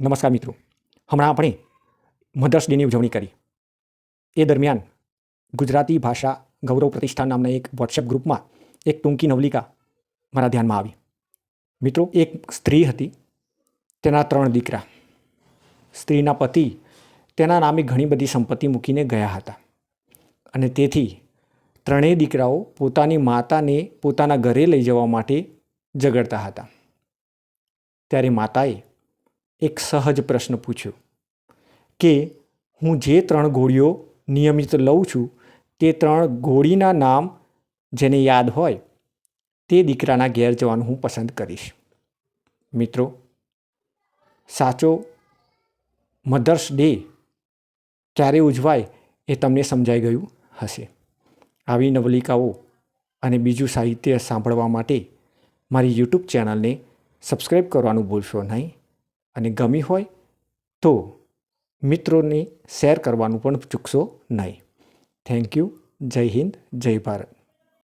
નમસ્કાર મિત્રો. હમણાં આપણે મધર્સ ડેની ઉજવણી કરી. એ દરમિયાન ગુજરાતી ભાષા ગૌરવ પ્રતિષ્ઠાન નામના એક વોટ્સએપ ગ્રુપમાં એક ટૂંકી નવલિકા મારા ધ્યાનમાં આવી. મિત્રો, એક સ્ત્રી હતી, તેના ત્રણ દીકરા. સ્ત્રીના પતિ તેના નામે ઘણી બધી સંપત્તિ મૂકીને ગયા હતા. અને તેથી ત્રણેય દીકરાઓ પોતાની માતાને પોતાના ઘરે લઈ જવા માટે ઝઘડતા હતા. ત્યારે માતાએ એક સહજ પ્રશ્ન પૂછ્યો કે હું જે ત્રણ ગોળીઓ નિયમિત લઉં છું, તે ત્રણ ગોળીના નામ જેને યાદ હોય, તે દીકરાના ઘેર જવાનું હું પસંદ કરીશ. મિત્રો, સાચો મધર્સ ડે ક્યારે ઉજવાય એ તમને સમજાઈ ગયું હશે. આવી નવલિકાઓ અને બીજું સાહિત્ય સાંભળવા માટે મારી યુટ્યુબ ચેનલને સબસ્ક્રાઈબ કરવાનું ભૂલશો નહીં. અને ગમી હોય તો મિત્રોને શેર કરવાનું પણ ચૂકશો નહીં. થેન્ક યુ જય હિન્દ, જય ભારત.